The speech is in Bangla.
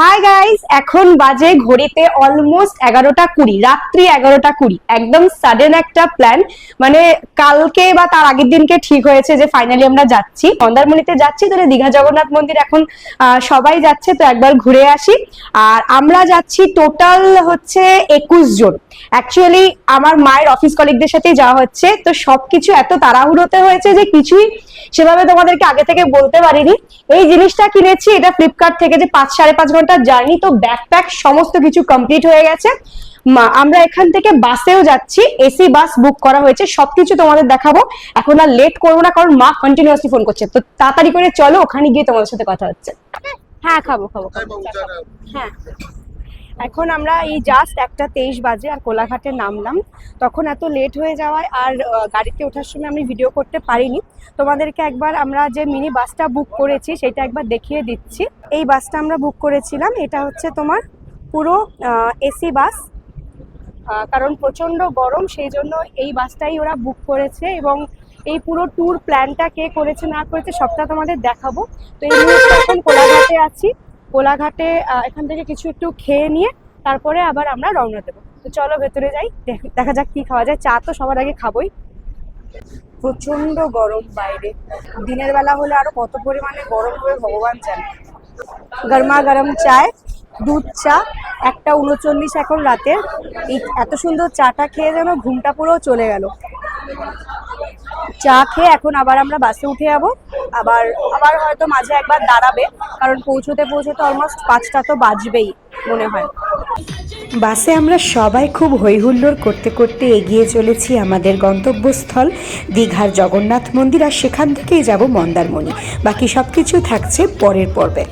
হাই গাইস এখন বাজে ঘড়িতে অলমোস্ট এগারোটা কুড়ি, রাত্রি এগারোটা কুড়ি। একদম সাডেন একটা প্ল্যান মানে কালকে বা তার আগের দিনকে ঠিক হয়েছে যে ফাইনালি আমরা যাচ্ছি। মন্দারমণিতে যাচ্ছি তো দীঘা জগন্নাথ মন্দির এখন সবাই যাচ্ছে, তো একবার ঘুরে আসি। আর আমরা যাচ্ছি টোটাল হচ্ছে একুশ জন। অ্যাকচুয়ালি আমার মায়ের অফিস কলিগদের সাথেই যাওয়া হচ্ছে। তো সবকিছু এত তাড়াহুড়োতে হয়েছে যে কিছুই সেভাবে তোমাদেরকে আগে থেকে বলতে পারিনি। এই জিনিসটা কিনেছি, এটা ফ্লিপকার্ট থেকে যে পাঁচ, সাড়ে পাঁচ ঘণ্টার জার্নি তো ব্যাকপ্যাক সমস্ত কিছু কমপ্লিট হয়ে গেছে। মা- আমরা এখান থেকে বাসেও যাচ্ছি এসি বাস বুক করা হয়েছে সবকিছু তোমাদের দেখাবো। এখন আর লেট করব না কারণ মা কন্টিনিউসলি ফোন করছে। তো তাড়াতাড়ি করে চলো ওখানে গিয়ে তোমাদের সাথে কথা হচ্ছে। হ্যাঁ খাব খাব। হ্যাঁ। এখন আমরা এই জাস্ট একটা তেইশ বাজে আর কোলাঘাটে নামলাম। তখন এত লেট হয়ে যাওয়ায় আর গাড়িতে ওঠার সময় আমি ভিডিও করতে পারিনি। তোমাদেরকে একবার আমরা যে মিনি বাসটা বুক করেছি, সেটা একবার দেখিয়ে দিচ্ছি। এই বাসটা আমরা বুক করেছিলাম, এটা হচ্ছে তোমার পুরো এসি বাস কারণ প্রচণ্ড গরম, সেই জন্য এই বাসটাই ওরা বুক করেছে এবং এই পুরো ট্যুর প্ল্যানটা কে করেছে না করেছে, সবটা তোমাদের দেখাবো। তো এই মুহূর্তে এখন কোলাঘাটে আছি। কোলাঘাটে এখান থেকে কিছু একটু খেয়ে নিয়ে তারপরে আবার আমরা রওনা দেবো। তো চলো ভেতরে যাই, দেখ- দেখা যাক কি খাওয়া যায়। চা তো সবার আগে খাবোই। প্রচণ্ড গরম বাইরে। দিনের বেলা হলে আরও কত পরিমাণে গরম হবে ভগবান জানে। গরমা গরম চায়, দুধ চা, একটা উনচল্লিশ এখন রাতে এই এত সুন্দর চাটা খেয়ে যেন ঘুমটা পুরো চলে গেল। চা খেয়ে এখন আবার আমরা বাসে উঠে যাব। আবার আবার হয়তো মাঝে একবার দাঁড়াবে, কারণ পৌঁছতে পৌঁছতে অলমোস্ট পাঁচটা তো বাজবেই, মনে হয়। বাসে আমরা সবাই খুব হৈহুল্লোড় করতে করতে এগিয়ে চলেছি আমাদের গন্তব্যস্থল। দীঘার জগন্নাথ মন্দির আর সেখান থেকেই যাব মন্দারমণি। বাকি সব কিছু থাকছে পরের পর্বে।